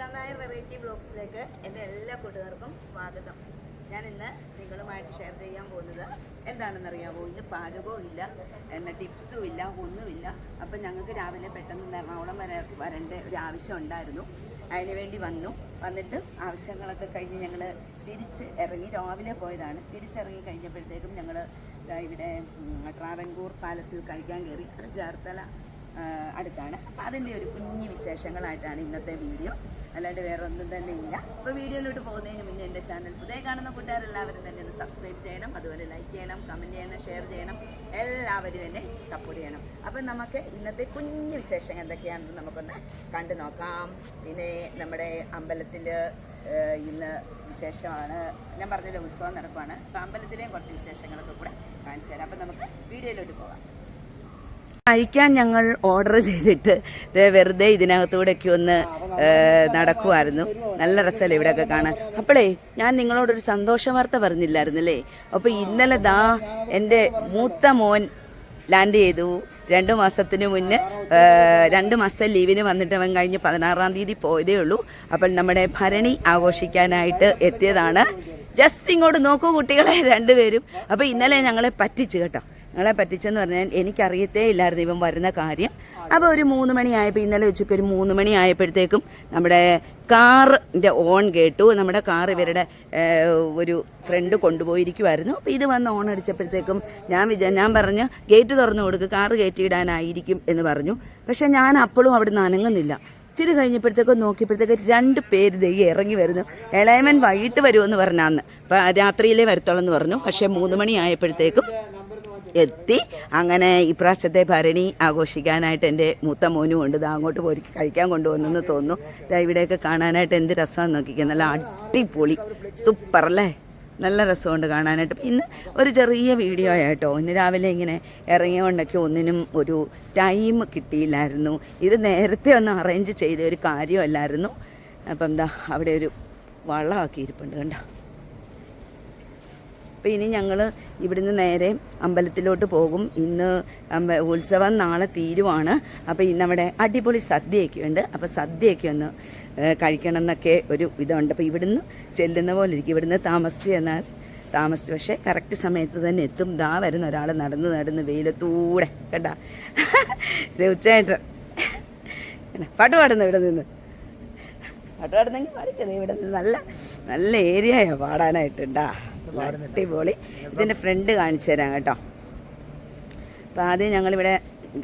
Nair variety ബ്ലോഗ്സിലേക്ക് എന്റെ എല്ലാ കൂട്ടുകാർക്കും സ്വാഗതം. ഞാൻ ഇന്ന് നിങ്ങളുമായിട്ട് ഷെയർ ചെയ്യാൻ പോകുന്നത് എന്താണെന്നറിയാമോ ഇന്ന് പാചകവും ഇല്ല എന്ന ടിപ്സും ഇല്ല ഒന്നുമില്ല. അപ്പം ഞങ്ങൾക്ക് രാവിലെ പെട്ടെന്ന് എറണാകുളം വരെ വരേണ്ട ഒരു ആവശ്യം ഉണ്ടായിരുന്നു. അതിനുവേണ്ടി വന്നു. വന്നിട്ട് ആവശ്യങ്ങളൊക്കെ കഴിഞ്ഞ് ഞങ്ങൾ തിരിച്ച് ഇറങ്ങി രാവിലെ പോയതാണ്. തിരിച്ചിറങ്ങി കഴിഞ്ഞപ്പോഴത്തേക്കും ഞങ്ങൾ ഇവിടെ ട്രാവൻകൂർ പാലസിൽ കഴിക്കാൻ കയറി. അത് ചേർത്തല അടുത്താണ്. അപ്പം അതിന്റെ ഒരു കുഞ്ഞു വിശേഷങ്ങളായിട്ടാണ് ഇന്നത്തെ വീഡിയോ. അല്ലാണ്ട് വേറെ ഒന്നും തന്നെ ഇല്ല. അപ്പോൾ വീഡിയോയിലോട്ട് പോകുന്നതിന് മുന്നേ എന്റെ ചാനൽ പുതിയ കാണുന്ന കൂട്ടുകാരെല്ലാവരും തന്നെ ഒന്ന് സബ്സ്ക്രൈബ് ചെയ്യണം. അതുപോലെ ലൈക്ക് ചെയ്യണം കമന്റ് ചെയ്യണം ഷെയർ ചെയ്യണം. എല്ലാവരും എന്നെ സപ്പോർട്ട് ചെയ്യണം. അപ്പം നമുക്ക് ഇന്നത്തെ കുഞ്ഞു വിശേഷങ്ങൾ എന്തൊക്കെയാണെന്ന് നമുക്കൊന്ന് കണ്ടു നോക്കാം. പിന്നെ നമ്മുടെ അമ്പലത്തിന്റെ ഇന്ന് വിശേഷമാണ്. ഞാൻ പറഞ്ഞില്ല ഉത്സവം നടക്കുവാണ്. അപ്പം അമ്പലത്തിലെയും കുറച്ച് വിശേഷങ്ങളൊക്കെ കൂടെ കാണിച്ചു തരാം. അപ്പം നമുക്ക് വീഡിയോയിലോട്ട് പോകാം. കഴിക്കാൻ ഞങ്ങൾ ഓർഡർ ചെയ്തിട്ട് വെറുതെ ഇതിനകത്തൂടെയൊക്കെ ഒന്ന് നടക്കുമായിരുന്നു നല്ല രസമല്ലേ ഇവിടെയൊക്കെ കാണാൻ. അപ്പോഴേ ഞാൻ നിങ്ങളോടൊരു സന്തോഷ വാർത്ത പറഞ്ഞില്ലായിരുന്നല്ലേ? അപ്പോൾ ഇന്നലെ ദാ എന്റെ മൂത്ത മോൻ ലാൻഡ് ചെയ്തു. രണ്ട് മാസത്തിന് മുന്നേ രണ്ട് മാസത്തെ ലീവിന് വന്നിട്ട് അവൻ കഴിഞ്ഞ് പതിനാറാം തീയതി പോയതേ ഉള്ളൂ. അപ്പോൾ നമ്മുടെ ഭരണി ആഘോഷിക്കാനായിട്ട് എത്തിയതാണ്. ജസ്റ്റ് ഇങ്ങോട്ട് നോക്കൂ കുട്ടികളെ രണ്ടുപേരും. അപ്പോൾ ഇന്നലെ ഞങ്ങളെ പറ്റിച്ചു കേട്ടോ. ഞങ്ങളെ പറ്റിച്ചെന്ന് പറഞ്ഞാൽ എനിക്കറിയത്തേ ഇല്ലായിരുന്നു ഇവൻ വരുന്ന കാര്യം. അപ്പോൾ ഒരു മൂന്ന് മണിയായപ്പോൾ ഇന്നലെ ഉച്ചയ്ക്ക് ഒരു മൂന്ന് മണി ആയപ്പോഴത്തേക്കും നമ്മുടെ കാറിന്റെ ഓൺ കേട്ടു. നമ്മുടെ കാർ ഇവരുടെ ഒരു ഫ്രണ്ട് കൊണ്ടുപോയിരിക്കുമായിരുന്നു അപ്പോൾ ഇത് വന്ന് ഓൺ അടിച്ചപ്പോഴത്തേക്കും ഞാൻ വിചാ ഞാൻ പറഞ്ഞു ഗേറ്റ് തുറന്നു കൊടുക്കുക കാറ് കയറ്റിയിടാനായിരിക്കും എന്ന് പറഞ്ഞു. പക്ഷേ ഞാൻ അപ്പോഴും അവിടെ നിന്ന് അനങ്ങുന്നില്ല. ഇച്ചിരി കഴിഞ്ഞപ്പോഴത്തേക്കും നോക്കിയപ്പോഴത്തേക്ക് രണ്ട് പേര് ദൈ ഇറങ്ങി വരുന്നു. ഇളയമൻ വൈകിട്ട് വരുമെന്ന് പറഞ്ഞാന്ന്. രാത്രിയിലേ വരത്തുള്ളൂ എന്ന് പറഞ്ഞു. പക്ഷേ മൂന്ന് മണി ആയപ്പോഴത്തേക്കും എത്തി. അങ്ങനെ ഇപ്രാവശ്യത്തെ ഭരണി ആഘോഷിക്കാനായിട്ട് എന്റെ മൂത്ത മോനും ഉണ്ട്. ഇത് അങ്ങോട്ട് പോയി കഴിക്കാൻ കൊണ്ടുവന്നെന്ന് തോന്നുന്നു. ഇവിടെയൊക്കെ കാണാനായിട്ട് എന്ത് രസമാണെന്ന് നോക്കിക്കുക നല്ല അടിപൊളി. സൂപ്പർ അല്ലേ? നല്ല രസമുണ്ട് കാണാനായിട്ട്. ഇന്ന് ഒരു ചെറിയ വീഡിയോ ആയിട്ടോ. ഇന്ന് രാവിലെ ഇങ്ങനെ ഇറങ്ങിയോണ്ടൊക്കെ ഒന്നിനും ഒരു ടൈം കിട്ടിയില്ലായിരുന്നു. ഇത് നേരത്തെ ഒന്ന് അറേഞ്ച് ചെയ്ത ഒരു കാര്യമല്ലായിരുന്നു. അപ്പം എന്താ അവിടെ ഒരു വള്ളമാക്കി ഇരിപ്പുണ്ട് കണ്ടോ. അപ്പോൾ ഇനി ഞങ്ങൾ ഇവിടുന്ന് നേരെ അമ്പലത്തിലോട്ട് പോകും. ഇന്ന് ഉത്സവം നാളെ തീരുവാണ്. അപ്പോൾ ഇന്ന് അവിടെ അടിപൊളി സദ്യയൊക്കെ ഉണ്ട്. അപ്പോൾ സദ്യയൊക്കെ ഒന്ന് കഴിക്കണം എന്നൊക്കെ ഒരു ഇതുണ്ട്. അപ്പോൾ ഇവിടുന്ന് ചെല്ലുന്ന പോലെ ഇരിക്കും. ഇവിടുന്ന് താമസിച്ച് എന്നാൽ താമസിച്ച് പക്ഷേ കറക്റ്റ് സമയത്ത് തന്നെ എത്തും. ദാ വരുന്ന ഒരാൾ നടന്ന് നടന്ന് വെയിലത്തൂടെ. കേട്ടാ രവിച്ചേട്ടൻ പാട്ട് പാടുന്നു ഇവിടെ നിന്ന്? പാട്ട് പാടുന്നെങ്കിൽ പാടിക്കുന്നു ഇവിടെ നിന്ന് നല്ല നല്ല ഏരിയയാണ് പാടാനായിട്ടുണ്ടാ അടിപൊളി. ഇതിന്റെ ഫ്രണ്ട് കാണിച്ചു തരാം കേട്ടോ. അപ്പോൾ ആദ്യം ഞങ്ങളിവിടെ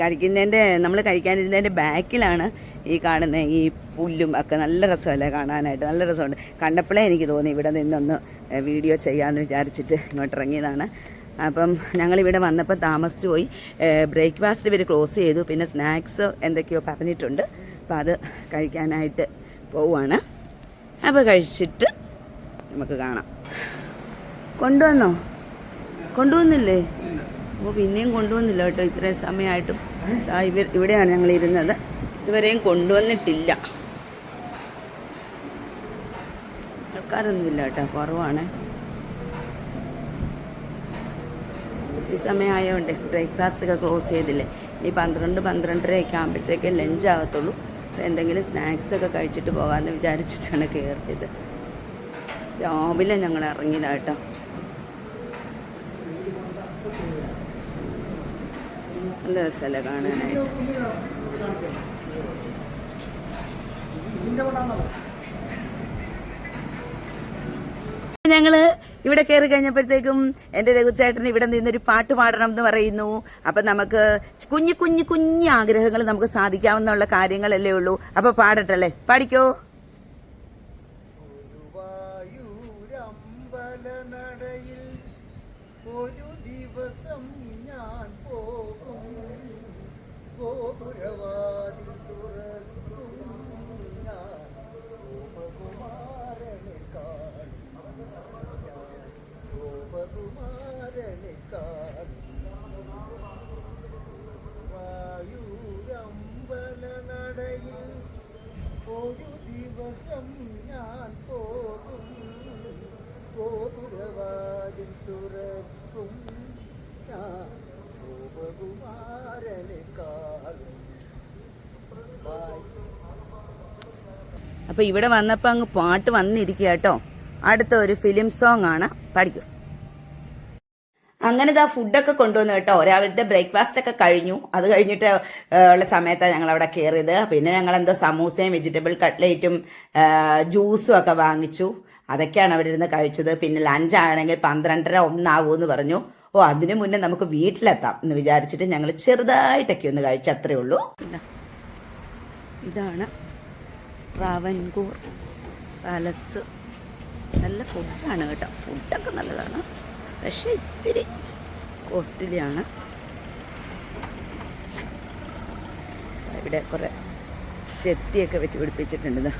കഴിക്കുന്നതിന്റെ നമ്മൾ കഴിക്കാനിരുന്നതിന്റെ ബാക്കിലാണ് ഈ കാണുന്ന ഈ പുല്ലും ഒക്കെ നല്ല രസമല്ലേ കാണാനായിട്ട്. നല്ല രസമുണ്ട്. കണ്ടപ്പോഴേ എനിക്ക് തോന്നി ഇവിടെ നിന്നൊന്ന് വീഡിയോ ചെയ്യാമെന്ന് വിചാരിച്ചിട്ട് ഇങ്ങോട്ട് ഇറങ്ങിയതാണ്. അപ്പം ഞങ്ങളിവിടെ വന്നപ്പോൾ താമസിച്ചു പോയി. ബ്രേക്ക്ഫാസ്റ്റ് ഇവർ ക്ലോസ് ചെയ്തു. പിന്നെ സ്നാക്സ് എന്തൊക്കെയോ പറഞ്ഞിട്ടുണ്ട്. അപ്പം അത് കഴിക്കാനായിട്ട് പോവുകയാണ് അപ്പോൾ കഴിച്ചിട്ട് നമുക്ക് കാണാം. കൊണ്ടുവന്നോ? കൊണ്ടുവന്നില്ലേ? അപ്പോൾ പിന്നെയും കൊണ്ടുവന്നില്ല കേട്ടോ. ഇത്രയും സമയമായിട്ടും ഇവർ ഇവിടെയാണ് ഞങ്ങൾ ഇരുന്നത്. ഇതുവരെയും കൊണ്ടുവന്നിട്ടില്ല. ആൾക്കാരൊന്നുമില്ല കേട്ടോ. കുറവാണ്. ഈ സമയമായതുകൊണ്ട് ബ്രേക്ക്ഫാസ്റ്റ് ഒക്കെ ക്ലോസ് ചെയ്തില്ലേ? ഈ പന്ത്രണ്ട് പന്ത്രണ്ടരയൊക്കെ ആകുമ്പോഴത്തേക്ക് ലഞ്ച് ആകത്തുള്ളൂ അപ്പോൾ എന്തെങ്കിലും സ്നാക്സ് ഒക്കെ കഴിച്ചിട്ട് പോകാമെന്ന് വിചാരിച്ചിട്ടാണ് കയറിയത് രാവിലെ ഞങ്ങൾ ഇറങ്ങിയതാട്ടോ നല്ല രസമല്ലേ കാണാനായിട്ട്. ഞങ്ങൾ ഇവിടെ കയറി കഴിഞ്ഞപ്പോഴത്തേക്കും എന്റെ രഘുചേട്ടൻ ഇവിടെ നിന്നൊരു പാട്ട് പാടണം എന്ന് പറയുന്നു. അപ്പം നമുക്ക് കുഞ്ഞു കുഞ്ഞു കുഞ്ഞു ആഗ്രഹങ്ങൾ നമുക്ക് സാധിക്കാവുന്ന കാര്യങ്ങളല്ലേ ഉള്ളൂ. അപ്പോൾ പാടട്ടല്ലേ? പാടിക്കോ. ഗുരുവായൂരമ്പലനടയിൽ ഒരു ദിവസം ഞാൻ പോകും. ഗോപുരവാതിൽ തുറക്കും. ഞാൻ ഗോപകുമാരനെ കാണും. ഗോപകുമാരനെ കാണും. വായൂരമ്പലനടയിൽ ഒരു ദിവസം ഞാൻ പോകും. ഗോപുരവാതിൽ തുറക്കും ഞാൻ അപ്പോൾ ഇവിടെ വന്നപ്പോൾ അങ്ങ് പാട്ട് വന്നിരിക്കുക കേട്ടോ. അടുത്ത ഒരു ഫിലിം സോങ് ആണ്. പഠിക്കും. അങ്ങനെ ഇതാ ഫുഡൊക്കെ കൊണ്ടുവന്നു കേട്ടോ. രാവിലത്തെ ബ്രേക്ക്ഫാസ്റ്റ് ഒക്കെ കഴിഞ്ഞു. അത് കഴിഞ്ഞിട്ട് ഉള്ള സമയത്താണ് ഞങ്ങൾ അവിടെ കയറിയത് പിന്നെ ഞങ്ങൾ എന്തോ സമൂസയും വെജിറ്റബിൾ കട്ട്ലേറ്റും ജ്യൂസും ഒക്കെ വാങ്ങിച്ചു. അതൊക്കെയാണ് അവിടെ ഇരുന്ന് കഴിച്ചത്. പിന്നെ ലഞ്ച് ആണെങ്കിൽ പന്ത്രണ്ടര എന്ന് പറഞ്ഞു. ഓ അതിനു മുന്നേ നമുക്ക് വീട്ടിലെത്താം എന്ന് വിചാരിച്ചിട്ട് ഞങ്ങൾ ചെറുതായിട്ടൊക്കെ ഒന്ന് കഴിച്ചു അത്രേ ഉള്ളൂ. ഇതാണ് ട്രാവൻകൂർ പാലസ്. നല്ല ഫുഡാണ് കേട്ടോ. ഫുഡൊക്കെ നല്ലതാണ്. പക്ഷേ ഇത്തിരി കോസ്റ്റ്ലിയാണ്. ഇവിടെ കുറേ ചെത്തിയൊക്കെ വെച്ച് പിടിപ്പിച്ചിട്ടുണ്ട്.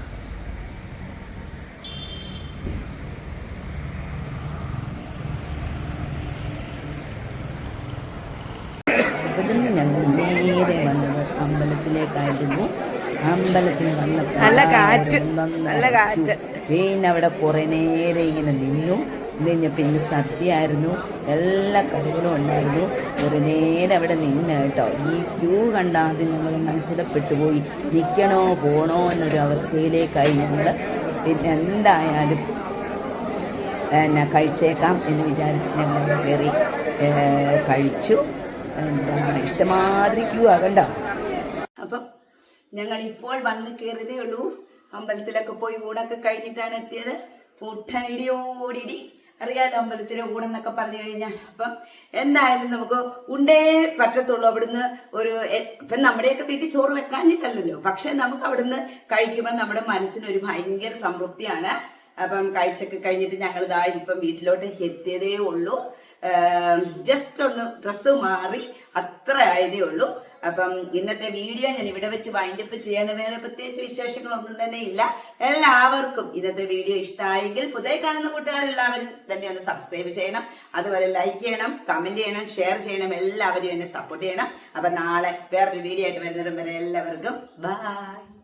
ദാ. ഇവിടുന്ന് ഞങ്ങൾ നേരെ വന്നത് അമ്പലത്തിലേക്കായിരുന്നു. അമ്പലത്തിൽ വന്നപ്പോൾ നല്ല കാറ്റ്, നല്ല കാറ്റ്. പിന്നെ അവിടെ കുറെ നേരം ഇങ്ങനെ നിന്നു. നിന്ന് പിന്നെ സദ്യയായിരുന്നു. എല്ലാ കറികളും ഉണ്ടായിരുന്നു. കുറെ നേരം അവിടെ നിന്ന് കേട്ടോ. ഈ ക്യൂ കണ്ടാതെ ഞങ്ങൾ അത്ഭുതപ്പെട്ടു പോയി. നിൽക്കണോ പോണോ എന്നൊരു അവസ്ഥയിലേക്കായി ഞങ്ങൾ. പിന്നെ എന്തായാലും പിന്നെ കഴിച്ചേക്കാം എന്ന് വിചാരിച്ച് ഞങ്ങൾ കയറി കഴിച്ചു. എന്താ ഇഷ്ടമാതിരി ക്യൂ ആകണ്ട അപ്പം ഞങ്ങൾ ഇപ്പോൾ വന്ന് കയറിയതേ ഉള്ളൂ. അമ്പലത്തിലൊക്കെ പോയി ഊണൊക്കെ കഴിഞ്ഞിട്ടാണ് എത്തിയത്. പുട്ടനിടിയോടിടി അറിയാലോ അമ്പലത്തിലെ ഊണെന്നൊക്കെ പറഞ്ഞു കഴിഞ്ഞാൽ. അപ്പം എന്തായാലും നമുക്ക് ഉണ്ടേ പറ്റത്തുള്ളൂ. അവിടുന്ന് ഒരു ഇപ്പം നമ്മുടെയൊക്കെ വീട്ടിൽ ചോറ് വെക്കാഞ്ഞിട്ടല്ലല്ലോ. പക്ഷെ നമുക്ക് അവിടുന്ന് കഴിക്കുമ്പോൾ നമ്മുടെ മനസ്സിനൊരു ഭയങ്കര സംതൃപ്തിയാണ്. അപ്പം കഴിച്ചൊക്കെ കഴിഞ്ഞിട്ട് ഞങ്ങൾ ഇതാ ഇപ്പം വീട്ടിലോട്ട് എത്തിയതേ ഉള്ളൂ. ജസ്റ്റ് ഒന്ന് ഡ്രസ്സ് മാറി അത്ര ആയതേ ഉള്ളൂ. അപ്പം ഇന്നത്തെ വീഡിയോ ഞാൻ ഇവിടെ വെച്ച് വൈൻഡ് അപ്പ് ചെയ്യാണ്. വേറെ പ്രത്യേകിച്ച് വിശേഷങ്ങളൊന്നും തന്നെ ഇല്ല. എല്ലാവർക്കും ഇന്നത്തെ വീഡിയോ ഇഷ്ടമായെങ്കിൽ പുതിയ കാണുന്ന കൂട്ടുകാരെല്ലാവരും തന്നെ ഒന്ന് സബ്സ്ക്രൈബ് ചെയ്യണം. അതുപോലെ ലൈക്ക് ചെയ്യണം കമന്റ് ചെയ്യണം ഷെയർ ചെയ്യണം. എല്ലാവരും എന്നെ സപ്പോർട്ട് ചെയ്യണം. അപ്പം നാളെ വേറൊരു വീഡിയോ ആയിട്ട് വരുന്നവരും വരെ എല്ലാവർക്കും ബൈ